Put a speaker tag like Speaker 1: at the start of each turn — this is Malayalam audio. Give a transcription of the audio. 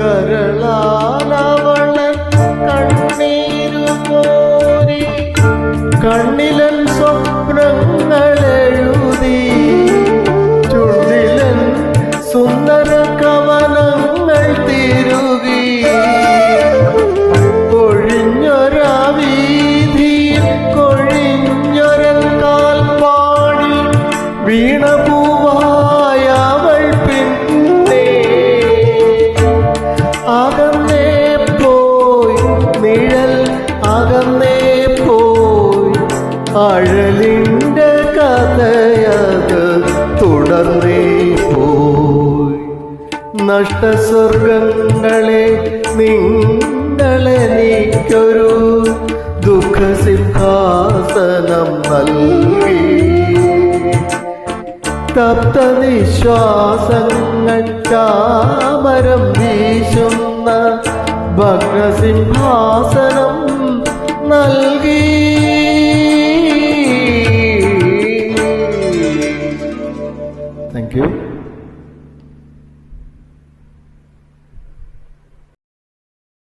Speaker 1: കരളാലവളൻ കണ്ണീരു പോരി കണ്ണിലൻ സ്വപ്നങ്ങളെഴുതി ചുണ്ടിലൻ സുന്ദര കവനങ്ങൾ തിരുകി. കൊഴിഞ്ഞൊരാവീതിയിൽ കൊഴിഞ്ഞൊരൻ കാൽപ്പാടി വീണപൂവായ അകന്നേ പോയി അഴലിന്റെ കഥയത് തുടർന്നേ പോയി. നഷ്ടസ്വർഗങ്ങളെ നിങ്ങളെനിക്കൊരു ദുഃഖസിംഹാസനം നൽകി. തപ്ത നിശ്വാസങ്ങൾ ചാമരം വീശുന്ന ഭഗ്നസിംഹാസനം നൽകി താങ്ക് യു